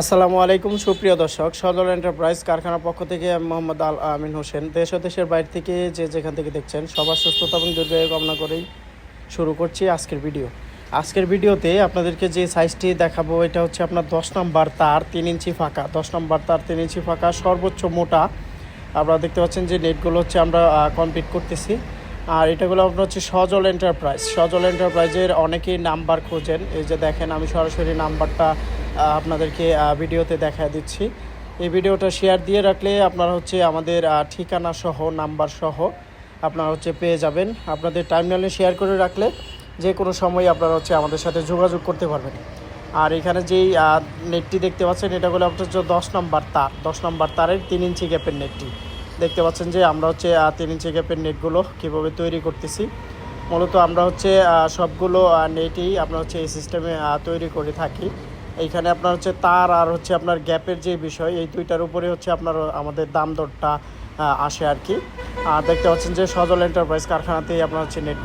আসসালামু আলাইকুম, সুপ্রিয় দর্শক। সদর এন্টারপ্রাইজ কারখানার পক্ষ থেকে আমি মোহাম্মদ আল আমিন হোসেন। দেশ ও দেশের বাইরে থেকে যে যেখান থেকে দেখছেন, সবার সুস্থতা এবং দীর্ঘায়ু কামনা করেই শুরু করছি আজকের ভিডিও। আজকের ভিডিওতে আপনাদেরকে যে সাইজটি দেখাবো, এটা হচ্ছে আপনার দশ নম্বর তার, তিন ইঞ্চি ফাঁকা। দশ নম্বর তার, তিন ইঞ্চি ফাঁকা, সর্বোচ্চ মোটা। আপনারা দেখতে পাচ্ছেন যে নেটগুলো হচ্ছে আমরা কমপ্লিট করতেছি। আর এটাগুলো আপনার হচ্ছে সজল এন্টারপ্রাইজ সজল এন্টারপ্রাইজের অনেকেই নাম্বার খোঁজেন। এই যে দেখেন, আমি সরাসরি নাম্বারটা আপনাদেরকে ভিডিওতে দেখা দিচ্ছি। এই ভিডিওটা শেয়ার দিয়ে রাখলে আপনারা হচ্ছে আমাদের ঠিকানা সহ, নাম্বার সহ আপনারা হচ্ছে পেয়ে যাবেন। আপনাদের টাইমলাইনে শেয়ার করে রাখলে যে কোনো সময় আপনারা হচ্ছে আমাদের সাথে যোগাযোগ করতে পারবেন। আর এখানে যেই নেটটি দেখতে পাচ্ছেন, এটা হলো আপনার হচ্ছে দশ নম্বর তার। দশ নম্বর তারের তিন ইঞ্চি গ্যাপের নেটটি দেখতে পাচ্ছেন যে আমরা হচ্ছে তিন ইঞ্চি গ্যাপের নেটগুলো কীভাবে তৈরি করতেছি। মূলত আমরা হচ্ছে সবগুলো নেটই আমরা হচ্ছে এই সিস্টেমে তৈরি করে থাকি। এইখানে আপনার হচ্ছে তার আর হচ্ছে আপনার গ্যাপের যে বিষয়, এই দুইটার উপরে হচ্ছে আপনার আমাদের দাম দরটা আসে আর কি। আর দেখতে পাচ্ছেন যে সজল এন্টারপ্রাইজ কারখানাতেই আপনার হচ্ছে নেটগুলো